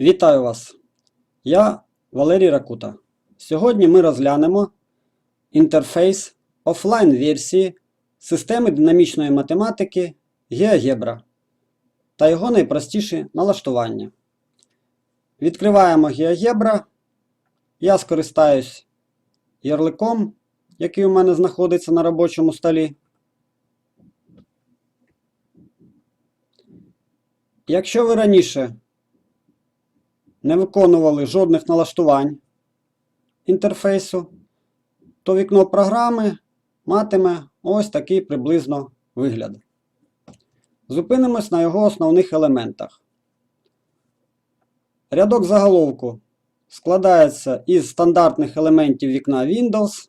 Вітаю вас! Я Валерій Ракута. Сьогодні ми розглянемо інтерфейс офлайн-версії системи динамічної математики GeoGebra та його найпростіші налаштування. Відкриваємо GeoGebra. Я скористаюсь ярликом, який у мене знаходиться на робочому столі. Якщо ви раніше не виконували жодних налаштувань інтерфейсу, то вікно програми матиме ось такий приблизно вигляд. Зупинимось на його основних елементах. Рядок заголовку складається із стандартних елементів вікна Windows,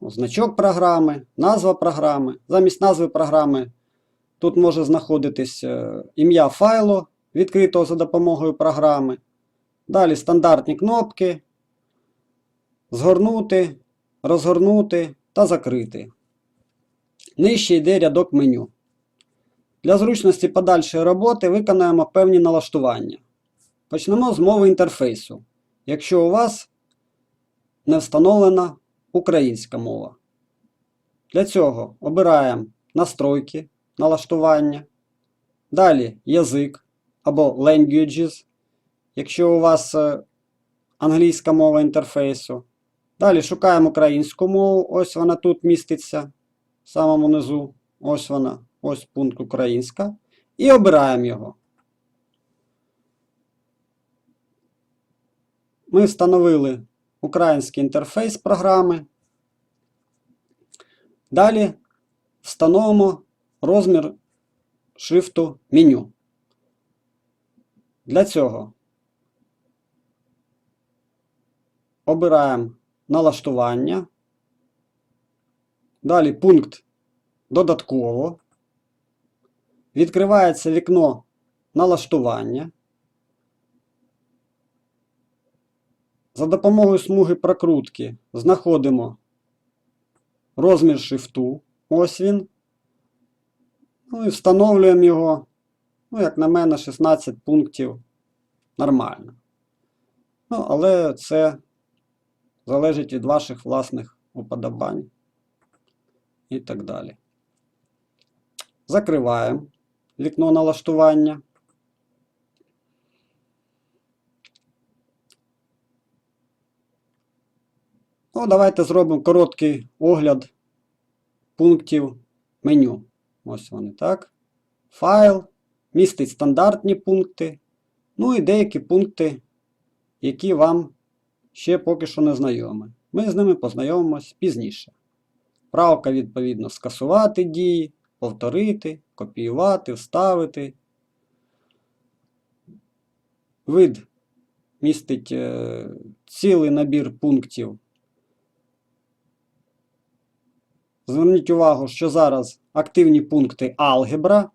значок програми, назва програми. Замість назви програми тут може знаходитись е, ім'я файлу, відкритого за допомогою програми. Далі стандартні кнопки. Згорнути, розгорнути та закрити. Нижче йде рядок меню. Для зручності подальшої роботи виконаємо певні налаштування. Почнемо з мови інтерфейсу, якщо у вас не встановлена українська мова. Для цього обираємо настройки, налаштування. Далі язик або languages, якщо у вас е, англійська мова інтерфейсу. Далі шукаємо українську мову, ось вона тут міститься в самому низу. Ось вона, ось пункт українська. І обираємо його. Ми встановили український інтерфейс програми. Далі встановимо розмір шрифту меню. Для цього обираємо налаштування. Далі пункт додатково. Відкривається вікно налаштування. За допомогою смуги прокрутки знаходимо розмір шрифту. Ось він. Ну і встановлюємо його. Ну, як на мене, 16 пунктів нормально. Ну, але це залежить від ваших власних уподобань і так далі. Закриваємо вікно налаштування. Ну, давайте зробимо короткий огляд пунктів меню. Ось вони так. Файл містить стандартні пункти, ну і деякі пункти, які вам ще поки що не знайомі. Ми з ними познайомимось пізніше. Правка, відповідно, скасувати дії, повторити, копіювати, вставити. Вид містить е, цілий набір пунктів. Зверніть увагу, що зараз активні пункти алгебра,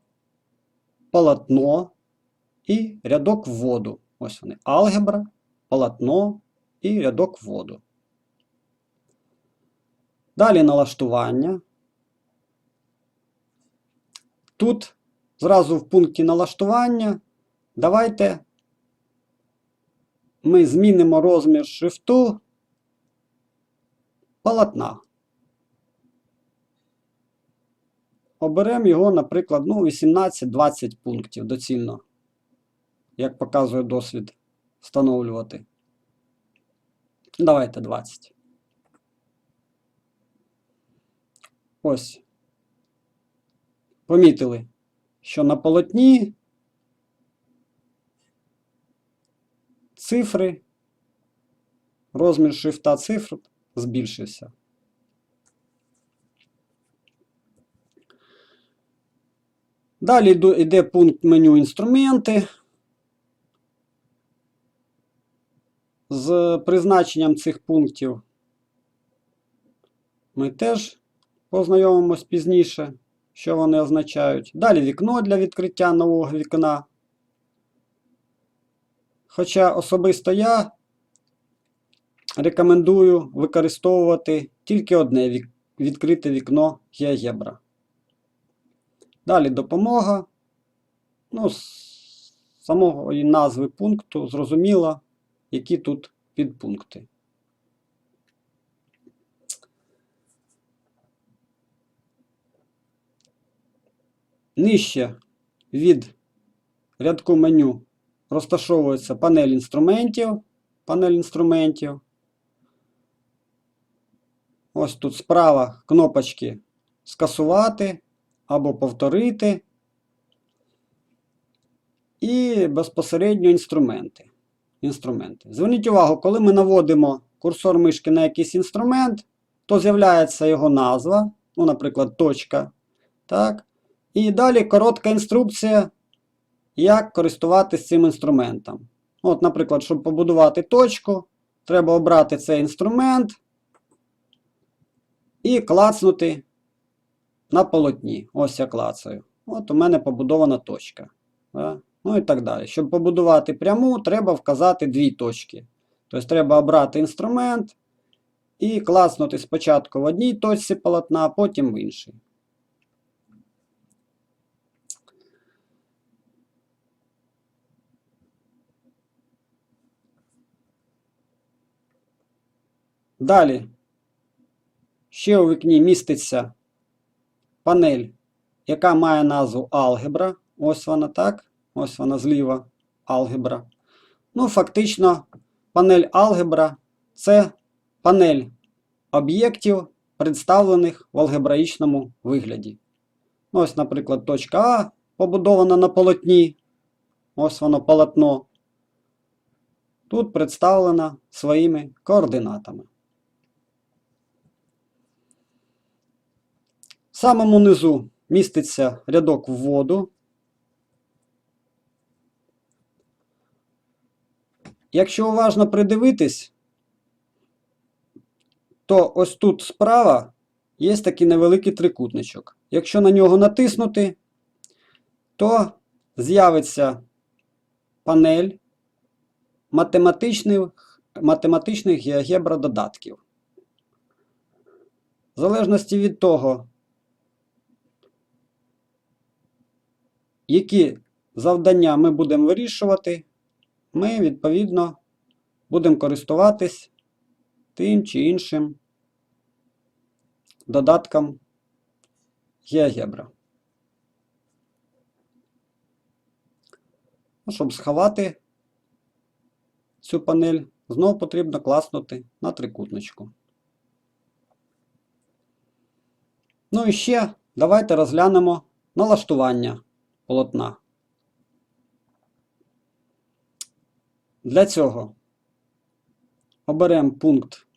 полотно і рядок вводу. Ось вони. Алгебра, полотно і рядок вводу. Далі налаштування. Тут зразу в пункті налаштування давайте ми змінимо розмір шрифту полотна. Оберемо його, наприклад, ну, 18-20 пунктів доцільно, як показує досвід, встановлювати. Давайте 20. Ось. Помітили, що на полотні цифри, розмір шрифта цифр збільшився. Далі йде пункт меню інструменти. З призначенням цих пунктів ми теж познайомимось пізніше, що вони означають. Далі вікно для відкриття нового вікна. Хоча особисто я рекомендую використовувати тільки одне відкрите вікно GeoGebra. Далі допомога. Ну, з самої назви пункту зрозуміло, які тут підпункти. Нижче від рядку меню розташовується панель інструментів. Панель інструментів. Ось тут справа кнопочки скасувати або повторити. І безпосередньо інструменти. інструменти. Зверніть увагу, коли ми наводимо курсор мишки на якийсь інструмент, то з'являється його назва, ну, наприклад, точка. Так? І далі коротка інструкція, як користуватися цим інструментом. От, наприклад, щоб побудувати точку, треба обрати цей інструмент і клацнути на полотні. Ось я клацаю. От у мене побудована точка. Да? Ну і так далі. Щоб побудувати пряму, треба вказати дві точки. Тобто треба обрати інструмент і клацнути спочатку в одній точці полотна, а потім в іншій. Далі ще у вікні міститься панель, яка має назву алгебра. Ось вона так. Ось вона зліва алгебра. Ну, фактично, панель алгебра це панель об'єктів, представлених в алгебраїчному вигляді. Ну, Ось, наприклад, точка А побудована на полотні. Ось воно полотно. Тут представлена своїми координатами. В самому низу міститься рядок вводу. Якщо уважно придивитись, то ось тут справа є такий невеликий трикутничок. Якщо на нього натиснути, то з'явиться панель математичних, математичних геогебра додатків. В залежності від того, які завдання ми будемо вирішувати, ми, відповідно, будемо користуватись тим чи іншим додатком GeoGebra. Ну, Щоб сховати цю панель, знову потрібно класнути на трикутничку. Ну і ще давайте розглянемо налаштування полотна. Для цього оберемо пункт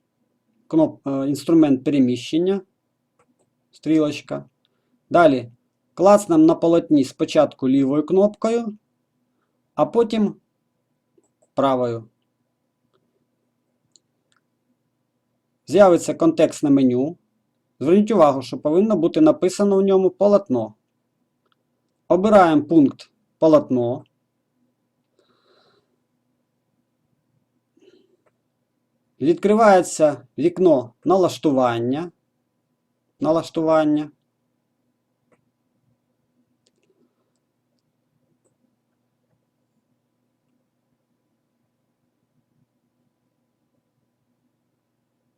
кноп, е, інструмент переміщення, стрілочка. Далі клацнемо на полотні спочатку лівою кнопкою, а потім правою. З'явиться контекстне меню. Зверніть увагу, що повинно бути написано в ньому полотно. Обираємо пункт полотно. Відкривається вікно налаштування. Налаштування.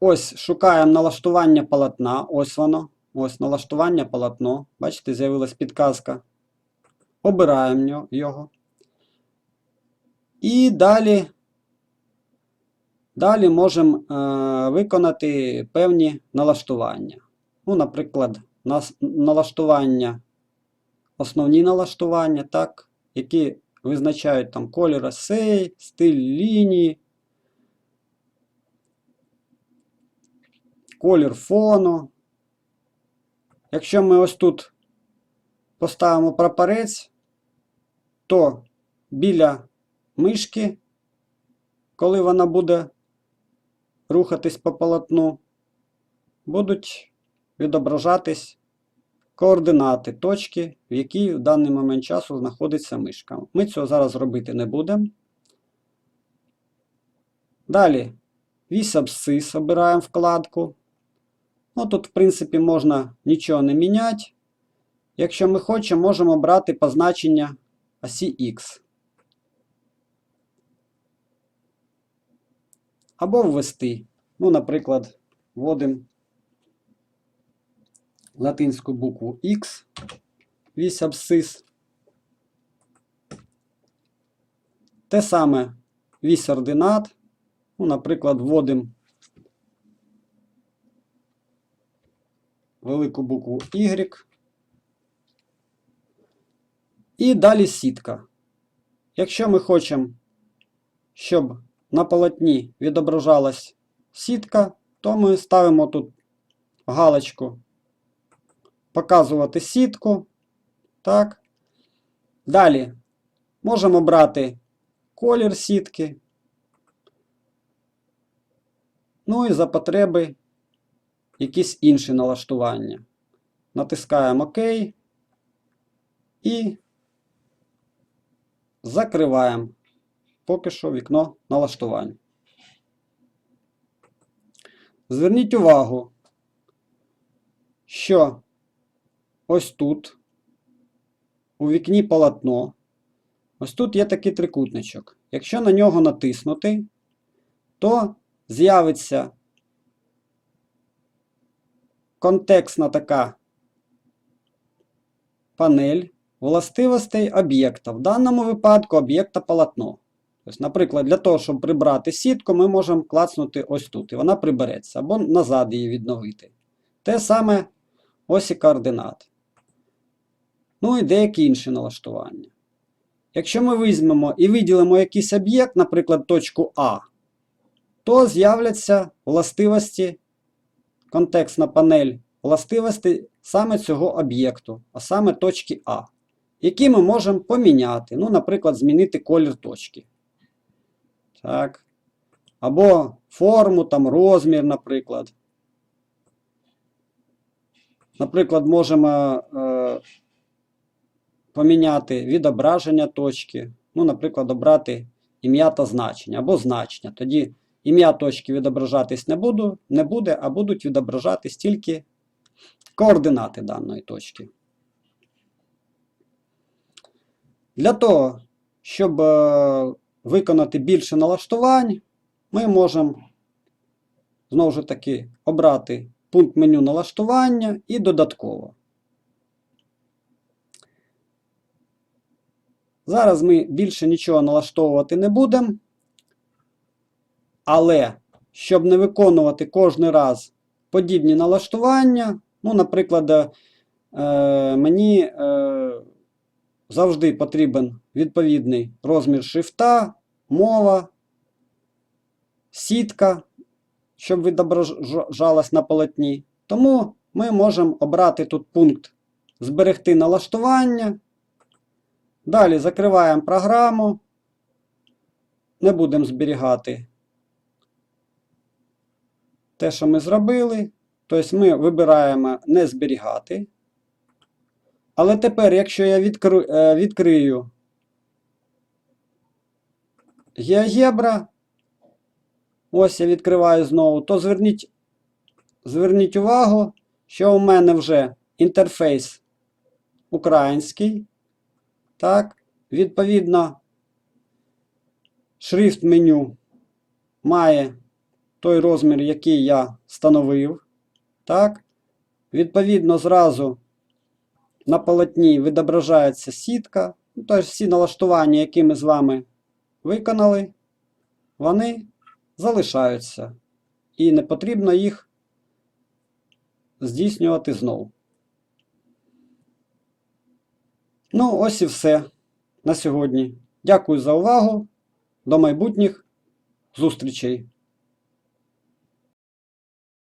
Ось шукаємо налаштування полотна. Ось воно. Ось налаштування полотно. Бачите, з'явилась підказка. Обираємо його. І далі далі можемо е, виконати певні налаштування. Ну, Наприклад, нас, налаштування, основні налаштування, так, які визначають там колір осей, стиль лінії, колір фону. Якщо ми ось тут поставимо прапорець, то біля мишки, коли вона буде рухатись по полотну, будуть відображатись координати точки, в якій в даний момент часу знаходиться мишка. Ми цього зараз робити не будемо. Далі вісь абсцис обираємо вкладку. Ну, Тут, в принципі, можна нічого не міняти. Якщо ми хочемо, можемо брати позначення осі Х. Або ввести. Ну, наприклад, вводимо латинську букву X, вісь абсцис. Те саме вісь ординат. Ну, наприклад, вводимо велику букву Y. І далі сітка. Якщо ми хочемо, щоб на полотні відображалась сітка, то ми ставимо тут галочку показувати сітку. Так. Далі можемо брати колір сітки. Ну і за потреби якісь інші налаштування. Натискаємо ОК і закриваємо поки що вікно налаштувань. Зверніть увагу, що ось тут, у вікні полотно, ось тут є такий трикутничок. Якщо на нього натиснути, то з'явиться контекстна така панель властивостей об'єкта. В даному випадку об'єкта полотно. Тобто, наприклад, для того, щоб прибрати сітку, ми можемо клацнути ось тут, і вона прибереться, або назад її відновити. Те саме осі координат. Ну і деякі інші налаштування. Якщо ми візьмемо і виділимо якийсь об'єкт, наприклад, точку А, то з'являться властивості, контекстна панель властивості саме цього об'єкту, а саме точки А, які ми можемо поміняти. Ну, наприклад, змінити колір точки. Так. Або форму, там, розмір, наприклад. Наприклад, можемо е, поміняти відображення точки. Ну, наприклад, обрати ім'я та значення або значення. Тоді ім'я точки відображатись не, буду, не буде, а будуть відображатись тільки координати даної точки. Для того, щоб е, виконати більше налаштувань, ми можемо знову ж таки обрати пункт меню налаштування і додатково. Зараз ми більше нічого налаштовувати не будемо. Але щоб не виконувати кожен раз подібні налаштування, ну, наприклад, е, мені е, завжди потрібен відповідний розмір шрифта, мова, сітка, щоб відображалась на полотні. Тому ми можемо обрати тут пункт Зберегти налаштування. Далі закриваємо програму. Не будемо зберігати те, що ми зробили. Тобто ми вибираємо не зберігати. Але тепер, якщо я відкрию, відкрию GeoGebra, ось я відкриваю знову, то зверніть, зверніть увагу, що у мене вже інтерфейс український. Так, відповідно, шрифт меню має той розмір, який я встановив. Так, відповідно, зразу на полотні відображається сітка. Тобто всі налаштування, які ми з вами виконали, вони залишаються. І не потрібно їх здійснювати знову. Ну, ось і все на сьогодні. Дякую за увагу. До майбутніх зустрічей!